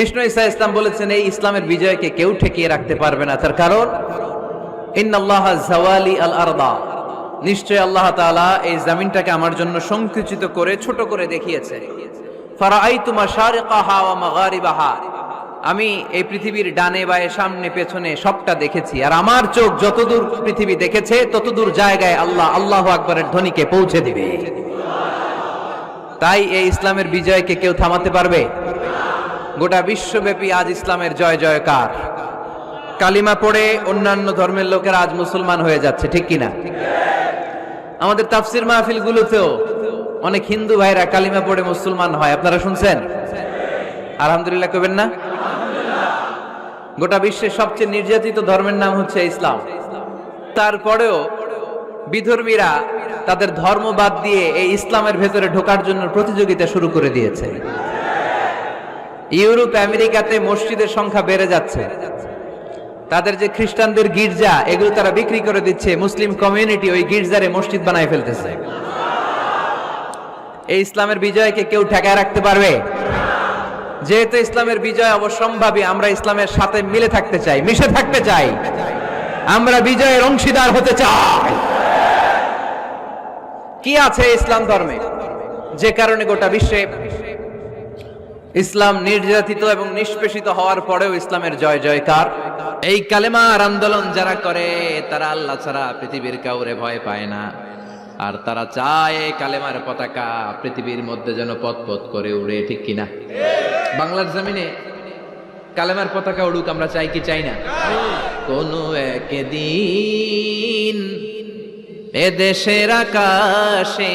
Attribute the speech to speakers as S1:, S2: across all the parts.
S1: কৃষ্ণ ইসা ইসলাম বলেছেন, এই ইসলামের বিজয়কে কেউ ঠেকিয়ে রাখতে পারবে না। তার কারণ নিশ্চয় আল্লাহ এই জমিনটাকে আমার জন্য সংকুচিত করে, ছোট করে দেখিয়েছে। আমি এই পৃথিবীর ডানে বায়ে, সামনে পেছনে সবটা দেখেছি। আর আমার চোখ যতদূর পৃথিবী দেখেছে, ততদূর জায়গায় আল্লাহ আল্লাহ আকবরের ধ্বনিকে পৌঁছে দিবে। তাই এই ইসলামের বিজয়কে কেউ থামাতে পারবে? গোটা বিশ্বব্যাপী আজ ইসলামের জয় জয়কার। কালিমা পড়ে অন্যান্য ধর্মের লোকেরা আজ মুসলমান হয়ে যাচ্ছে, ঠিক কিনা? আমাদের তাফসির মাহফিল গুলোতেও অনেক হিন্দু ভাইরা কালিমা পড়ে মুসলমান হয়, আপনারা শুনছেন? আলহামদুলিল্লাহ কবেন না? গোটা বিশ্বের সবচেয়ে নির্যাতিত ধর্মের নাম হচ্ছে ইসলাম। তারপরেও বিধর্মীরা তাদের ধর্ম বাদ দিয়ে এই ইসলামের ভেতরে ঢোকার জন্য প্রতিযোগিতা শুরু করে দিয়েছে। ইউরোপ, আমেরিকাতে মসজিদের সংখ্যা বেড়ে যাচ্ছে। তাদের যে খ্রিস্টানদের গির্জা, এগুলো তারা বিক্রি করে দিচ্ছে। মুসলিম কমিউনিটি ওই গির্জারে মসজিদ বানায় ফেলতেছে। এই ইসলামের বিজয়কে কেউ ঠেকায় রাখতে পারবে? যেহেতু ইসলামের বিজয় অবসম্ভাবী আমরা ইসলামের সাথে মিলে থাকতে চাই, মিশে থাকতে চাই। আমরা বিজয়ের অংশীদার হতে চাই। কি আছে ইসলাম ধর্মে? যে কারণে গোটা বিশ্বে ইসলাম নির্যাতিত এবং নিষ্পেষিত হওয়ার পরেও ইসলামের জয় জয়কার। এই কালেমার আন্দোলন যারা করে, তারা আল্লাহ ছাড়া পৃথিবীর কাউরে ভয় পায় না। আর তারা চায় কালেমার পতাকা পৃথিবীর মধ্যে যেন পথ করে উড়ে, ঠিক কিনা? বাংলার জমিনে কালেমার পতাকা উড়ুক, আমরা চাই কি চাই না? কোনো একদিন এদেশের আকাশে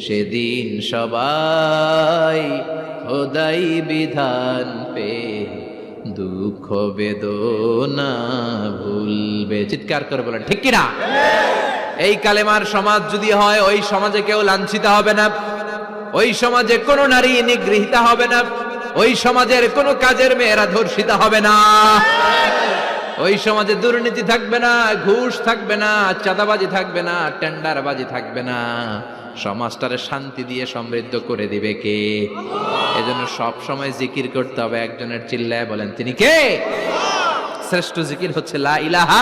S1: সেদিন সবাই খোদাই বিধান পে, দুঃখ বেদনা ভুলবে। চিৎকার করে বলেন, ঠিক কিনা? এই কালেমার সমাজ যদি হয়, ওই সমাজে কেউ লাঞ্ছিত হবে না। ওই সমাজে কোনো নারী নিগৃহীতা হবে না। ওই সমাজের কোনো কাজের মেয়েরা ধর্ষিতা হবে না। ওই সমাজে দুর্নীতি থাকবে না, ঘুষ থাকবে না, চাঁদাবাজি থাকবে না, টেন্ডারবাজি থাকবে না। সমাজটারে শান্তি দিয়ে সমৃদ্ধ করে দিবে কে? এজন্য সব সময় জিকির করতে হবে, একজনের চিল্লায় বলেন, তিনি কে? শ্রেষ্ঠ জিকির হচ্ছে লা ইলাহা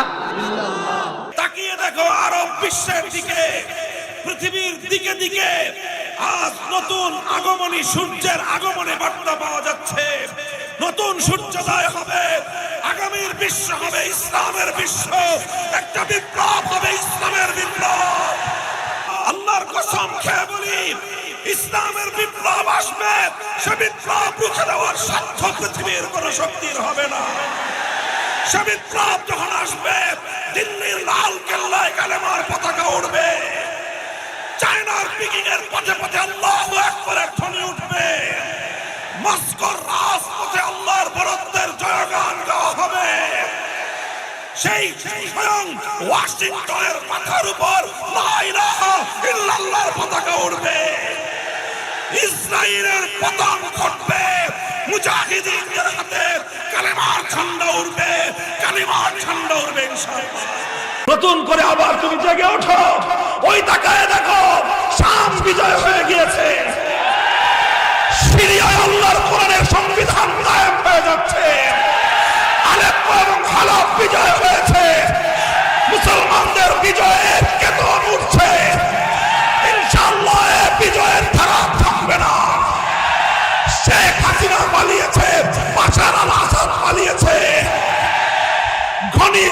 S2: তাকিয়ে দেখো আরব বিশ্বের দিকে, পৃথিবীর দিকে দিকে। আজ নতুন আগমনী সূর্যের আগমনে বার্তা পাওয়া যাচ্ছে। নতুন সূর্যোদয় হবে, আগামীর বিশ্ব হবে ইসলামের বিশ্ব। একটা বিপ্লব হবে ইসলামের বিপ্লব। কসম খেয়ে বলি, ইসলামের বিপ্লব আসবে, সে বিপ্লব রুখে দেওয়ার সাধ্য পৃথিবীর কোন শক্তির হবে না। সে বিপ্লব যখন আসবে, দিল্লির লাল কেল্লায় কালেমার পতাকা উঠবে চায়নার পিকিং এর পথে পথে আল্লাহ একবারের ধ্বনি উঠবে। মস্কোর রাজপথে আল্লাহর বরত্বের জয়গান গাওয়া হবে সেই স্বয়ং ওয়াশিংটনের মাথার উপর পতাকা উঠবে ইসরায়েলের পতন ঘটবে মুজাহিদিনদের হাতে কালেমার উঠবে উঠবে নতুন করে আবার তুমি জেগে ওঠো। ওই তাকায় দেখো, শাম বিজয় হয়ে গিয়েছে। সিরিয়ায় আল্লাহর কোরআনের সংবিধান কায়েম হয়ে যাচ্ছে। আলেপ্পো বিজয়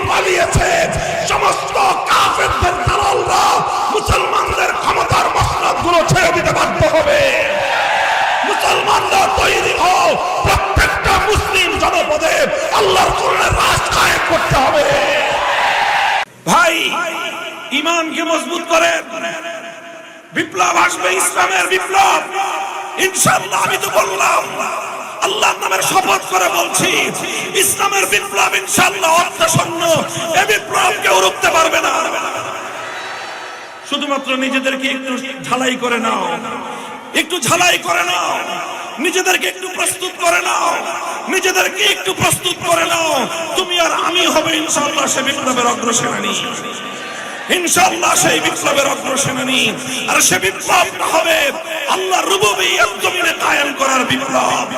S2: পালিয়েছে। সমস্ত কাফেরদের দালালরা মুসলমানদের ক্ষমতার মসনদগুলো ছেড়ে দিতে বাধ্য হবে। মুসলমানরা তৈরি হও, প্রত্যেকটা মুসলিম জনপদে আল্লাহর কোরআনের রাজ কায়েম করতে হবে। ভাই ইমানকে মজবুত করেন। বিপ্লব আসবে, ইসলামের বিপ্লব। ইনশাআল্লাহ, আমি তো বললাম। আল্লাহর নামের শপথ করে বলছি, ইসলামের বিপ্লব ইনশাআল্লাহ অর্থশূন্য এ বিপ্লব কেউ রুখতে পারবে না। শুধুমাত্র নিজেদেরকে একটু ঝালাই করে নাও। একটু ঝালাই করে নাও। নিজেদেরকে একটু প্রস্তুত করে নাও। নিজেদেরকে একটু প্রস্তুত করে নাও। তুমি আর আমি হবে ইনশাআল্লাহ সে বিপ্লবের অগ্রসেনানী। ইনশাআল্লাহ সেই বিপ্লবের অগ্রসেনানী। আর সে বিপ্লবটা হবে আল্লাহ রুবুবিয়্যাত জমিনে কায়েম করার বিপ্লব।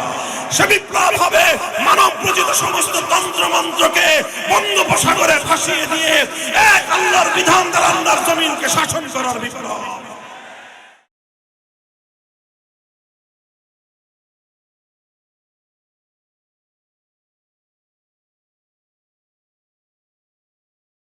S2: সে বিপ্লব হবে। মানব প্রজিত সমস্ত তন্ত্র মন্ত্রকে বঙ্গোপসাগরে ফাঁসিয়ে দিয়ে এক আল্লাহর বিধান দ্বারা আল্লাহর জমিনকে শাসন করার বিপ্লব।